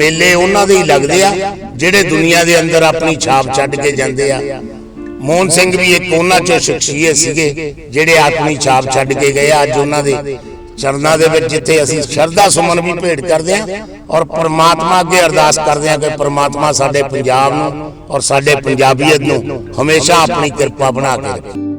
ਮੇਲੇ ਉਹਨਾਂ ਦੇ ਹੀ ਲੱਗਦੇ ਆ ਜਿਹੜੇ ਦੁਨੀਆ ਦੇ ਅੰਦਰ ਆਪਣੀ ਛਾਪ ਛੱਡ ਕੇ ਜਾਂਦੇ ਆ ਮੋਹਨ ਸਿੰਘ ਵੀ ਇੱਕ ਉਹਨਾਂ ਚੋਂ ਸ਼ਖਸੀਅਤ ਸੀਗੇ ਜਿਹੜੇ ਆਪਣੀ ਛਾਪ ਛੱਡ ਕੇ ਗਏ। ਅੱਜ ਉਹਨਾਂ ਦੇ ਚਰਨਾਂ ਦੇ ਵਿੱਚ ਜਿੱਥੇ ਅਸੀਂ ਸ਼ਰਧਾ ਸੁਮਨ ਵੀ ਭੇਟ ਕਰਦੇ ਆ ਔਰ ਪ੍ਰਮਾਤਮਾ ਅੱਗੇ ਅਰਦਾਸ ਕਰਦੇ ਆ ਕਿ ਪ੍ਰਮਾਤਮਾ ਸਾਡੇ ਪੰਜਾਬ ਨੂੰ ਔਰ ਸਾਡੇ ਪੰਜਾਬੀਅਤ ਨੂੰ ਹਮੇਸ਼ਾ ਆਪਣੀ ਕਿਰਪਾ ਬਣਾ ਕੇ ਰੱਖੇ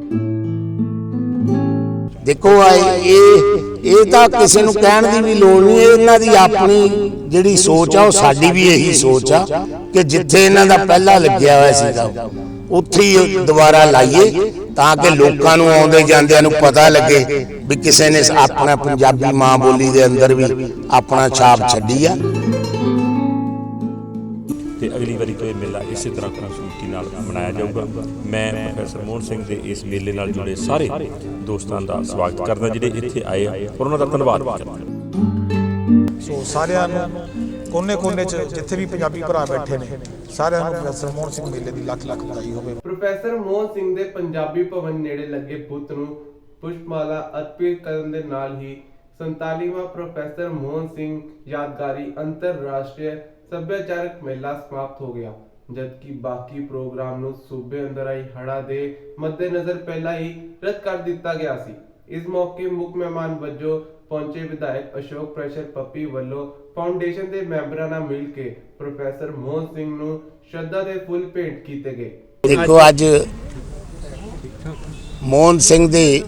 ਦੇਖੋ ਆ ਇਹ ਇਹ ਤਾਂ ਕਿਸੇ ਨੂੰ ਕਹਿਣ ਦੀ ਵੀ ਲੋੜ ਨਹੀਂ ਇਹਨਾਂ ਦੀ ਆਪਣੀ ਜਿਹੜੀ ਸੋਚ ਆ, ਉਹ ਸਾਡੀ ਵੀ ਇਹੀ ਸੋਚ ਆ ਕਿ ਜਿੱਥੇ ਇਹਨਾਂ ਦਾ ਪਹਿਲਾ ਲੱਗਿਆ ਹੋਇਆ ਸੀਗਾ, ਉੱਥੇ ਹੀ ਦੁਬਾਰਾ ਲਾਈਏ ਤਾਂ ਕਿ ਲੋਕਾਂ ਨੂੰ ਆਉਂਦੇ ਜਾਂਦਿਆਂ ਨੂੰ ਪਤਾ ਲੱਗੇ ਵੀ ਕਿਸੇ ਨੇ ਆਪਣਾ ਪੰਜਾਬੀ ਮਾਂ ਬੋਲੀ ਦੇ ਅੰਦਰ ਵੀ ਆਪਣਾ ਛਾਪ ਛੱਡੀ ਆ। ਅਗਲੀ ਵਾਰੀ ਤੋਂ ਇਹ ਮੇਲਾ ਇਸੇ ਤਰ੍ਹਾਂ ਖੂਬਸੂਰਤੀ ਨਾਲ ਮਨਾਇਆ ਜਾਊਗਾ। ਮੈਂ ਪ੍ਰੋਫੈਸਰ ਮੋਹਨ ਸਿੰਘ ਦੇ ਇਸ ਮੇਲੇ ਨਾਲ ਜੁੜੇ ਸਾਰੇ ਦੋਸਤਾਂ ਦਾ ਸਵਾਗਤ ਕਰਦਾ ਜਿਹੜੇ ਇੱਥੇ ਆਏ ਆ। ਔਰ ਉਹਨਾਂ ਦਾ ਧੰਨਵਾਦ ਕਰਦਾ ਸੋ ਸਾਰਿਆਂ ਨੂੰ ਕੋਨੇ-ਕੋਨੇ 'ਚ ਜਿੱਥੇ ਵੀ ਪੰਜਾਬੀ ਭਰਾ ਬੈਠੇ ਨੇ ਸਾਰਿਆਂ ਨੂੰ ਪ੍ਰੋਫੈਸਰ ਮੋਹਨ ਸਿੰਘ ਮੇਲੇ ਦੀ ਲੱਖ ਲੱਖ ਵਧਾਈ ਹੋਵੇ। ਪ੍ਰੋਫੈਸਰ ਮੋਹਨ ਸਿੰਘ ਦੇ ਪੰਜਾਬੀ ਭਵਨ ਨੇੜੇ ਲੱਗੇ ਬੁੱਤ ਨੂੰ ਪੁਸ਼ਪਮਾਲਾ ਅਰਪਿਤ ਕਰਨ ਦੇ ਨਾਲ ਹੀ 47ਵਾਂ ਪ੍ਰੋਫੈਸਰ ਮੋਹਨ ਸਿੰਘ ਯਾਦਗਾਰੀ ਅੰਤਰਰਾਸ਼ਟਰੀ ਸੱਭਿਆਚਾਰਕ ਮੇਲਾ ਸਮਾਪਤ ਹੋ ਗਿਆ, ਜਦਕਿ ਬਾਕੀ ਪ੍ਰੋਗਰਾਮ ਨੂੰ ਸੂਬੇ ਅੰਦਰ ਆਈ ਹੜਾ ਦੇ ਮੱਦੇਨਜ਼ਰ ਪਹਿਲਾਂ ਹੀ ਰੱਦ ਕਰ ਦਿੱਤਾ ਗਿਆ ਸੀ। ਇਸ ਮੌਕੇ ਮੁੱਖ ਮਹਿਮਾਨ ਵਜੋਂ ਪਹੁੰਚੇ ਵਿਧਾਇਕ ਅਸ਼ੋਕ ਪ੍ਰੈਸ਼ਰ ਪੱਪੀ ਵੱਲੋਂ ਫਾਊਂਡੇਸ਼ਨ ਦੇ ਮੈਂਬਰਾਂ ਨਾਲ ਮਿਲ ਕੇ ਪ੍ਰੋਫੈਸਰ ਮੋਹਨ ਸਿੰਘ ਨੂੰ ਸ਼ਰਧਾ ਦੇ ਫੁੱਲ ਭੇਂਟ ਕੀਤੇ ਗਏ। ਦੇਖੋ, ਅੱਜ ਮੋਹਨ ਸਿੰਘ ਦੇ,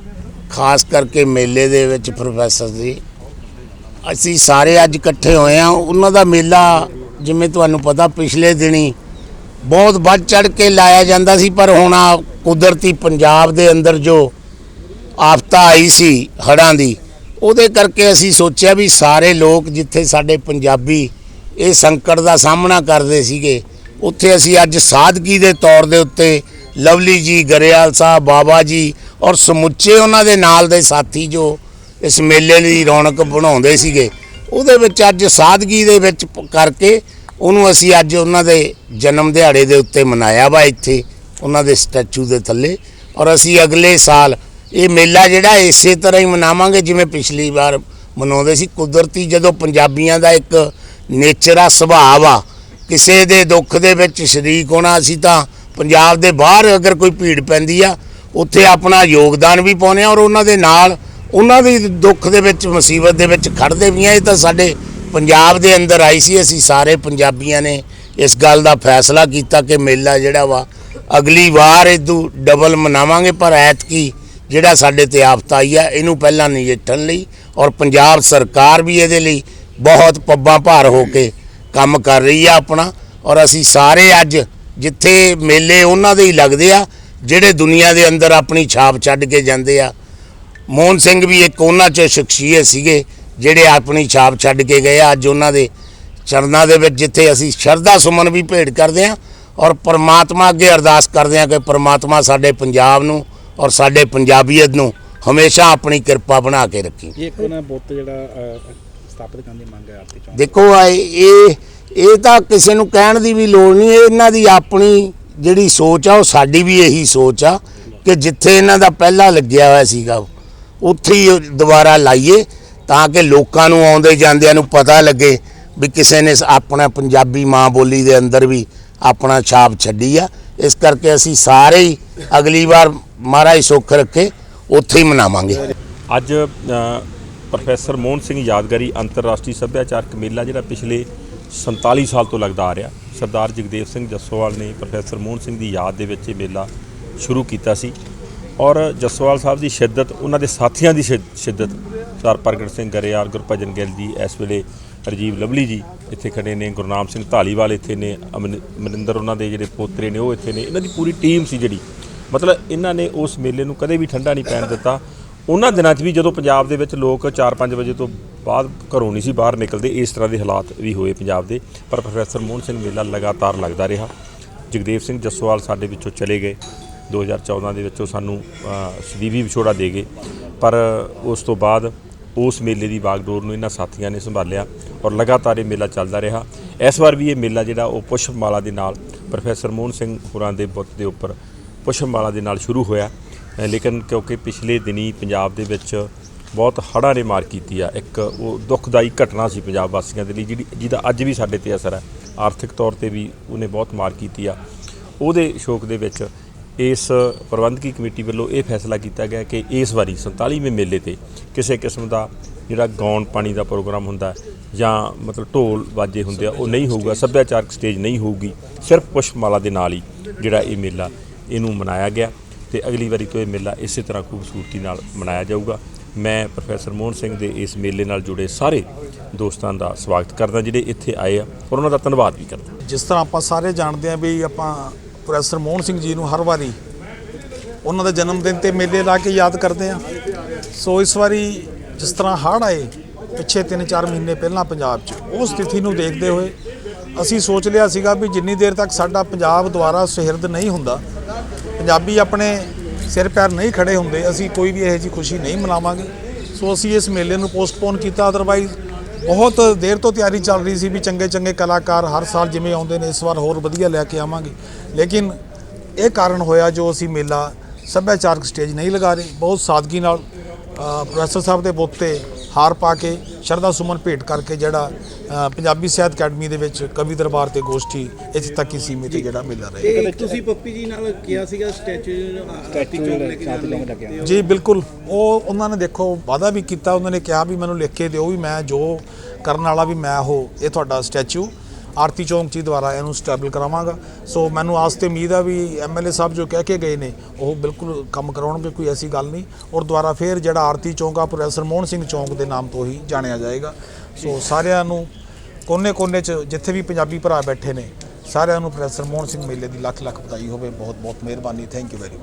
ਖਾਸ ਕਰਕੇ ਮੇਲੇ ਦੇ ਵਿੱਚ ਪ੍ਰੋਫੈਸਰ ਜੀ ਅਸੀਂ ਸਾਰੇ ਅੱਜ ਇਕੱਠੇ ਹੋਏ ਆ ਉਹਨਾਂ ਦਾ ਮੇਲਾ ਜਿਵੇਂ ਤੁਹਾਨੂੰ ਪਤਾ ਪਿਛਲੇ ਦਿਨੀ ਬਹੁਤ ਵੱਧ ਚੜ ਕੇ ਲਾਇਆ ਜਾਂਦਾ ਸੀ, ਪਰ ਹੁਣ ਆ ਕੁਦਰਤੀ ਪੰਜਾਬ ਦੇ ਅੰਦਰ ਜੋ ਆਫਤਾ ਆਈ ਸੀ ਹੜ੍ਹਾਂ ਦੀ, ਉਹਦੇ ਕਰਕੇ ਅਸੀਂ ਸੋਚਿਆ ਵੀ ਸਾਰੇ ਲੋਕ ਜਿੱਥੇ ਸਾਡੇ ਪੰਜਾਬੀ ਇਹ ਸੰਕਟ ਦਾ ਸਾਹਮਣਾ ਕਰਦੇ ਸੀਗੇ, ਉੱਥੇ ਅਸੀਂ ਅੱਜ ਸਾਦਗੀ ਦੇ ਤੌਰ ਦੇ ਉੱਤੇ ਲਵਲੀ ਜੀ, ਗਰੇਵਾਲ ਸਾਹਿਬ, ਬਾਬਾ ਜੀ ਔਰ ਸਮੁੱਚੇ ਉਹਨਾਂ ਦੇ ਨਾਲ ਦੇ ਸਾਥੀ ਜੋ ਇਸ ਮੇਲੇ ਦੀ ਰੌਣਕ ਬਣਾਉਂਦੇ ਸੀਗੇ ਉਹਦੇ ਵਿੱਚ ਅੱਜ ਸਾਦਗੀ ਦੇ ਵਿੱਚ ਕਰਕੇ ਉਹਨੂੰ ਅਸੀਂ ਅੱਜ ਉਹਨਾਂ ਦੇ ਜਨਮ ਦਿਹਾੜੇ ਦੇ ਉੱਤੇ ਮਨਾਇਆ ਵਾ ਇੱਥੇ, ਉਹਨਾਂ ਦੇ ਸਟੈਚੂ ਦੇ ਥੱਲੇ। ਔਰ ਅਸੀਂ ਅਗਲੇ ਸਾਲ ਇਹ ਮੇਲਾ ਜਿਹੜਾ ਇਸੇ ਤਰ੍ਹਾਂ ਹੀ ਮਨਾਵਾਂਗੇ ਜਿਵੇਂ ਪਿਛਲੀ ਵਾਰ ਮਨਾਉਂਦੇ ਸੀ। ਕੁਦਰਤੀ ਜਦੋਂ ਪੰਜਾਬੀਆਂ ਦਾ ਇੱਕ ਨੇਚਰ ਆ, ਸੁਭਾਅ ਆ, ਕਿਸੇ ਦੇ ਦੁੱਖ ਦੇ ਵਿੱਚ ਸ਼ਰੀਕ ਹੋਣਾ ਅਸੀਂ ਤਾਂ ਪੰਜਾਬ ਦੇ ਬਾਹਰ ਅਗਰ ਕੋਈ ਭੀੜ ਪੈਂਦੀ ਆ, ਉੱਥੇ ਆਪਣਾ ਯੋਗਦਾਨ ਵੀ ਪਾਉਂਦੇ ਆ ਔਰ ਉਹਨਾਂ ਦੇ ਨਾਲ ਉਹਨਾਂ ਦੀ ਦੁੱਖ ਦੇ ਵਿੱਚ, ਮੁਸੀਬਤ ਦੇ ਵਿੱਚ ਖੜਦੇ ਵੀ ਆ ਇਹ ਤਾਂ ਸਾਡੇ ਪੰਜਾਬ ਦੇ ਅੰਦਰ ਆਈ ਸੀ। ਅਸੀਂ ਸਾਰੇ ਪੰਜਾਬੀਆਂ ਨੇ ਇਸ ਗੱਲ ਦਾ ਫੈਸਲਾ ਕੀਤਾ ਕਿ ਮੇਲਾ ਜਿਹੜਾ ਵਾ, ਅਗਲੀ ਵਾਰ ਇਦੋਂ ਡਬਲ ਮਨਾਵਾਂਗੇ। ਪਰ ਐਤਕੀ ਜਿਹੜਾ ਸਾਡੇ ਤੇ ਆਫਤ ਆਈ ਆ, ਇਹਨੂੰ ਪਹਿਲਾਂ ਨਜਿੱਠਣ ਲਈ ਔਰ ਪੰਜਾਬ ਸਰਕਾਰ ਵੀ ਇਹਦੇ ਲਈ ਬਹੁਤ ਪੱਬਾਂ ਭਾਰ ਹੋ ਕੇ ਕੰਮ ਕਰ ਰਹੀ ਆ ਆਪਣਾ। ਔਰ ਅਸੀਂ ਸਾਰੇ ਅੱਜ ਜਿੱਥੇ ਮੇਲੇ ਉਹਨਾਂ ਦੇ ਹੀ ਲੱਗਦੇ ਆ, ਜਿਹੜੇ ਦੁਨੀਆ ਦੇ ਅੰਦਰ ਆਪਣੀ ਛਾਪ ਛੱਡ ਕੇ ਜਾਂਦੇ ਆ ਮੋਹਨ ਸਿੰਘ ਵੀ ਇੱਕ ਉਹਨਾਂ ਚੋਂ ਸ਼ਖਸੀਅਤ ਸੀਗੇ ਜਿਹੜੇ ਆਪਣੀ ਛਾਪ ਛੱਡ ਕੇ ਗਏ। ਅੱਜ ਉਹਨਾਂ ਦੇ ਚਰਨਾਂ ਦੇ ਵਿੱਚ ਜਿੱਥੇ ਅਸੀਂ ਸ਼ਰਧਾ ਸੁਮਨ ਵੀ ਭੇਟ ਕਰਦੇ ਆ ਔਰ ਪ੍ਰਮਾਤਮਾ ਅੱਗੇ ਅਰਦਾਸ ਕਰਦੇ ਆ ਕਿ ਪ੍ਰਮਾਤਮਾ ਸਾਡੇ ਪੰਜਾਬ ਨੂੰ ਔਰ ਸਾਡੇ ਪੰਜਾਬੀਅਤ ਨੂੰ ਹਮੇਸ਼ਾ ਆਪਣੀ ਕਿਰਪਾ ਬਣਾ ਕੇ ਰੱਖੇ ਇਹ ਇੱਕ ਉਹਨਾਂ ਬੁੱਤ ਜਿਹੜਾ ਅਹ, ਸਥਾਪਿਤ ਕਰਨ ਦੀ ਮੰਗ ਹੈ ਆਪਣੀ ਚੋਣ ਦੇਖੋ ਆ ਇਹ ਇਹ ਤਾਂ ਕਿਸੇ ਨੂੰ ਕਹਿਣ ਦੀ ਵੀ ਲੋੜ ਨਹੀਂ ਇਹ ਇਹਨਾਂ ਦੀ ਆਪਣੀ ਜਿਹੜੀ ਸੋਚ ਆ ਉਹ ਸਾਡੀ ਵੀ ਇਹੀ ਸੋਚ ਆ ਕਿ ਜਿੱਥੇ ਇਹਨਾਂ ਦਾ ਪਹਿਲਾਂ ਲੱਗਿਆ ਹੋਇਆ ਸੀਗਾ ਉੱਥੇ ਹੀ ਦੁਬਾਰਾ ਲਾਈਏ ਤਾਂ ਕਿ ਲੋਕਾਂ ਨੂੰ ਆਉਂਦੇ ਜਾਂਦਿਆਂ ਨੂੰ ਪਤਾ ਲੱਗੇ ਵੀ ਕਿਸੇ ਨੇ ਆਪਣਾ ਪੰਜਾਬੀ ਮਾਂ ਬੋਲੀ ਦੇ ਅੰਦਰ ਵੀ ਆਪਣਾ ਛਾਪ ਛੱਡੀ ਆ। ਇਸ ਕਰਕੇ ਅਸੀਂ ਸਾਰੇ ਹੀ ਅਗਲੀ ਵਾਰ ਮਹਾਰਾਜ ਸੁੱਖ ਰੱਖੇ, ਉੱਥੇ ਹੀ ਮਨਾਵਾਂਗੇ। ਅੱਜ ਪ੍ਰੋਫੈਸਰ ਮੋਹਨ ਸਿੰਘ ਯਾਦਗਾਰੀ ਅੰਤਰਰਾਸ਼ਟਰੀ ਸੱਭਿਆਚਾਰਕ ਮੇਲਾ ਜਿਹੜਾ ਪਿਛਲੇ 47 ਸਾਲ ਤੋਂ ਲੱਗਦਾ ਆ ਰਿਹਾ। ਸਰਦਾਰ ਜਗਦੇਵ ਸਿੰਘ ਜੱਸੋਵਾਲ ਨੇ ਪ੍ਰੋਫੈਸਰ ਮੋਹਨ ਸਿੰਘ ਦੀ ਯਾਦ ਦੇ ਵਿੱਚ ਇਹ ਮੇਲਾ ਸ਼ੁਰੂ ਕੀਤਾ ਸੀ। ਔਰ ਜੱਸੋਵਾਲ ਸਾਹਿਬ ਦੀ ਸ਼ਿੱਦਤ, ਉਹਨਾਂ ਦੇ ਸਾਥੀਆਂ ਦੀ ਸ਼ਿ- ਸ਼ਿੱਦਤ। ਸਰ ਪ੍ਰਗਟ ਸਿੰਘ ਗਰੇਵਾਲ, ਗੁਰਭਜਨ ਗਿੱਲ ਜੀ ਇਸ ਵੇਲੇ ਰਜੀਵ ਲਵਲੀ ਜੀ ਇੱਥੇ ਖੜੇ ਨੇ ਗੁਰਨਾਮ ਸਿੰਘ ਢਾਲੀਵਾਲ ਇੱਥੇ ਨੇ, ਅਮਨ- ਮਨਿੰਦਰ ਉਹਨਾਂ ਦੇ ਜਿਹੜੇ ਪੋਤਰੇ ਨੇ ਉਹ ਇੱਥੇ ਨੇ। ਇਹਨਾਂ ਦੀ ਪੂਰੀ ਟੀਮ ਸੀ ਜਿਹੜੀ। ਮਤਲਬ ਇਹਨਾਂ ਨੇ ਉਸ ਮੇਲੇ ਨੂੰ ਕਦੇ ਵੀ ਠੰਡਾ ਨਹੀਂ ਪੈਣ ਦਿੱਤਾ। ਉਹਨਾਂ ਦਿਨਾਂ 'ਚ ਵੀ ਜਦੋਂ ਪੰਜਾਬ ਦੇ ਵਿੱਚ ਲੋਕ 4-5 ਵਜੇ ਤੋਂ ਬਾਅਦ ਘਰੋਂ ਨਹੀਂ ਸੀ ਬਾਹਰ ਨਿਕਲਦੇ, ਇਸ ਤਰ੍ਹਾਂ ਦੇ ਹਾਲਾਤ ਵੀ ਹੋਏ ਪੰਜਾਬ ਦੇ। ਪਰ ਪ੍ਰੋਫੈਸਰ ਮੋਹਨ ਸਿੰਘ ਮੇਲਾ ਲਗਾਤਾਰ ਲੱਗਦਾ ਰਿਹਾ। ਜਗਦੇਵ ਸਿੰਘ ਜੱਸੋਵਾਲ ਸਾਡੇ ਵਿੱਚੋਂ ਚਲੇ ਗਏ। 2014 ਦੇ ਵਿੱਚ ਉਹ ਸਾਨੂੰ ਅ, ਸਦੀਵੀ ਵਿਛੋੜਾ ਦੇ ਗਏ। ਪਰ ਉਸ ਤੋਂ ਬਾਅਦ ਉਸ ਮੇਲੇ ਦੀ ਬਾਗਡੋਰ ਨੂੰ ਇਹਨਾਂ ਸਾਥੀਆਂ ਨੇ ਸੰਭਾਲਿਆ ਔਰ ਲਗਾਤਾਰ ਇਹ ਮੇਲਾ ਚੱਲਦਾ ਰਿਹਾ। ਇਸ ਵਾਰ ਵੀ ਇਹ ਮੇਲਾ ਜਿਹੜਾ ਉਹ ਪੁਸ਼ਪਮਾਲਾ ਦੇ ਨਾਲ ਪ੍ਰੋਫੈਸਰ ਮੋਹਨ ਸਿੰਘ ਹੋਰਾਂ ਦੇ ਬੁੱਤ ਦੇ ਉੱਪਰ ਪੁਸ਼ਪਮਾਲਾ ਦੇ ਨਾਲ ਸ਼ੁਰੂ ਹੋਇਆ। ਲੇਕਿਨ ਕਿਉਂਕਿ ਪਿਛਲੇ ਦਿਨੀ ਪੰਜਾਬ ਦੇ ਵਿੱਚ ਬਹੁਤ ਹੜ੍ਹਾਂ ਨੇ ਮਾਰ ਕੀਤੀ ਆ ਇੱਕ ਉਹ ਦੁਖਦਾਈ ਘਟਨਾ ਸੀ ਪੰਜਾਬ ਵਾਸੀਆਂ ਦੇ ਲਈ ਜਿਹੜੀ ਜਿਹਦਾ ਅੱਜ ਵੀ ਸਾਡੇ ਤੇ ਅਸਰ ਹੈ। ਆਰਥਿਕ ਤੌਰ ਤੇ ਵੀ ਉਹਨੇ ਬਹੁਤ ਮਾਰ ਕੀਤੀ ਆ। ਉਹਦੇ ਸ਼ੋਕ ਦੇ ਵਿੱਚ ਇਸ ਪ੍ਰਬੰਧਕੀ ਕਮੇਟੀ ਵੱਲੋਂ ਇਹ ਫੈਸਲਾ ਕੀਤਾ ਗਿਆ ਕਿ ਇਸ ਵਾਰੀ 47ਵੇਂ ਮੇਲੇ ਤੇ ਕਿਸੇ ਕਿਸਮ ਦਾ ਜਿਹੜਾ ਗਾਉਣ ਪਾਣੀ ਦਾ ਪ੍ਰੋਗਰਾਮ ਹੁੰਦਾ ਜਾਂ ਮਤਲਬ ਢੋਲ ਬਾਜੇ ਹੁੰਦੇ ਆ ਉਹ ਨਹੀਂ ਹੋਊਗਾ ਸੱਭਿਆਚਾਰਕ ਸਟੇਜ ਨਹੀਂ ਹੋਊਗੀ ਸਿਰਫ ਪੁਸ਼ਪਮਾਲਾ ਦੇ ਨਾਲ ਹੀ ਜਿਹੜਾ ਇਹ ਮੇਲਾ ਇਹਨੂੰ ਮਨਾਇਆ ਗਿਆ ਤੇ ਅਗਲੀ ਵਾਰੀ ਤੋਂ ਇਹ ਮੇਲਾ ਇਸੇ ਤਰ੍ਹਾਂ ਖੂਬਸੂਰਤੀ ਨਾਲ ਮਨਾਇਆ ਜਾਊਗਾ। ਮੈਂ ਪ੍ਰੋਫੈਸਰ ਮੋਹਨ ਸਿੰਘ ਦੇ ਇਸ ਮੇਲੇ ਨਾਲ ਜੁੜੇ ਸਾਰੇ ਦੋਸਤਾਂ ਦਾ ਸਵਾਗਤ ਕਰਦਾ ਜਿਹੜੇ ਇੱਥੇ ਆਏ ਆ ਔਰ ਉਹਨਾਂ ਦਾ ਧੰਨਵਾਦ ਵੀ ਕਰਦਾ। ਜਿਸ ਤਰ੍ਹਾਂ ਆਪਾਂ ਸਾਰੇ ਜਾਣਦੇ ਹਾਂ ਵੀ ਆਪਾਂ ਪ੍ਰੋਫੈਸਰ ਮੋਹਨ ਸਿੰਘ ਜੀ ਨੂੰ ਹਰ ਵਾਰੀ ਉਹਨਾਂ ਦੇ ਜਨਮ ਦਿਨ ਤੇ ਮੇਲੇ ਲਾ ਕੇ ਯਾਦ ਕਰਦੇ ਹਾਂ। ਸੋ ਇਸ ਵਾਰੀ ਜਿਸ ਤਰ੍ਹਾਂ ਹੜ੍ਹ ਆਏ, ਪਿੱਛੇ 3-4 ਮਹੀਨੇ ਪਹਿਲਾਂ ਪੰਜਾਬ 'ਚ, ਉਹ ਸਥਿਤੀ ਨੂੰ ਦੇਖਦੇ ਹੋਏ ਅਸੀਂ ਸੋਚ ਲਿਆ ਸੀਗਾ ਵੀ ਜਿੰਨੀ ਦੇਰ ਤੱਕ ਸਾਡਾ ਪੰਜਾਬ ਦੁਆਰਾ ਸੁਹਿਰਦ ਨਹੀਂ ਹੁੰਦਾ, ਪੰਜਾਬੀ ਆਪਣੇ ਸਿਰ ਪੈਰ ਨਹੀਂ ਖੜੇ ਹੁੰਦੇ, ਅਸੀਂ ਕੋਈ ਵੀ ਇਹੋ ਜਿਹੀ ਖੁਸ਼ੀ ਨਹੀਂ ਮਨਾਵਾਂਗੇ। ਸੋ ਅਸੀਂ ਇਸ ਮੇਲੇ ਨੂੰ ਪੋਸਟਪੋਨ ਕੀਤਾ ਅਦਰਵਾਈਜ਼ ਬਹੁਤ ਦੇਰ ਤੋਂ ਤਿਆਰੀ ਚੱਲ ਰਹੀ ਸੀ ਵੀ ਚੰਗੇ ਚੰਗੇ ਕਲਾਕਾਰ ਹਰ ਸਾਲ ਜਿਵੇਂ ਆਉਂਦੇ ਨੇ ਇਸ ਵਾਰ ਹੋਰ ਵਧੀਆ ਲੈ ਕੇ ਆਵਾਂਗੇ। ਲੇਕਿਨ ਇਹ ਕਾਰਨ ਹੋਇਆ ਜੋ ਅਸੀਂ ਮੇਲਾ ਸੱਭਿਆਚਾਰਕ ਸਟੇਜ ਨਹੀਂ ਲਗਾ ਰਹੇ। ਬਹੁਤ ਸਾਦਗੀ ਨਾਲ ਪ੍ਰੋਫੈਸਰ ਸਾਹਿਬ ਦੇ ਬੁੱਤ ਤੇ ਹਾਰ ਪਾ ਕੇ ਸ਼ਰਧਾ ਸੁਮਨ ਭੇਟ ਕਰਕੇ ਜਿਹੜਾ ਪੰਜਾਬੀ ਸਾਹਿਤ ਅਕੈਡਮੀ ਦੇ ਵਿੱਚ ਕਵੀ ਦਰਬਾਰ ਤੇ ਗੋਸ਼ਟੀ ਇੱਥੇ ਤੱਕ ਹੀ ਸੀਮਿਤ ਜਿਹੜਾ ਮੇਲਾ ਰਹੇ। ਤੁਸੀਂ ਪੱਪੀ ਜੀ ਨਾਲ ਕਿਹਾ ਸੀਗਾ ਸਟੈਚੂ ਚੌਕ ਲੈ ਕੇ ਜੀ ਬਿਲਕੁਲ। ਉਹ ਉਹਨਾਂ ਨੇ ਦੇਖੋ ਵਾਅਦਾ ਵੀ ਕੀਤਾ ਉਹਨਾਂ ਨੇ ਕਿਹਾ ਵੀ ਮੈਨੂੰ ਲਿਖ ਕੇ ਦਿਓ ਵੀ ਮੈਂ ਜੋ ਕਰਨ ਵਾਲਾ ਵੀ ਮੈਂ ਉਹ ਇਹ ਤੁਹਾਡਾ ਸਟੈਚੂ। ਆਰਤੀ ਚੌਂਕ ਜੀ ਦੁਆਰਾ ਇਹਨੂੰ ਸਟੈਬਲ ਕਰਾਵਾਂਗਾ। ਸੋ ਮੈਨੂੰ ਆਸ ਤੇ ਉਮੀਦ ਆ ਵੀ ਐਮਐਲਏ ਸਾਹਿਬ ਜੋ ਕਹਿ ਕੇ ਗਏ ਨੇ, ਉਹ ਬਿਲਕੁਲ ਕੰਮ ਕਰਾਉਣਗੇ, ਕੋਈ ਐਸੀ ਗੱਲ ਨਹੀਂ। ਔਰ ਦੁਆਰਾ ਫੇਰ ਜਿਹੜਾ ਆਰਤੀ ਚੌਂਕ ਆ, ਪ੍ਰੋਫੈਸਰ ਮੋਹਨ ਸਿੰਘ ਚੌਂਕ ਦੇ ਨਾਮ ਤੋਂ ਹੀ ਜਾਣਿਆ ਜਾਏਗਾ। ਸੋ ਸਾਰਿਆਂ ਨੂੰ ਕੋਨੇ-ਕੋਨੇ 'ਚ ਜਿੱਥੇ ਵੀ ਪੰਜਾਬੀ ਭਰਾ ਬੈਠੇ ਨੇ, ਸਾਰਿਆਂ ਨੂੰ ਪ੍ਰੋਫੈਸਰ ਮੋਹਨ ਸਿੰਘ ਮੇਲੇ ਦੀ ਲੱਖ ਲੱਖ ਵਧਾਈ ਹੋਵੇ। ਬਹੁਤ ਬਹੁਤ ਮਿਹਰਬਾਨੀ। Thank you very much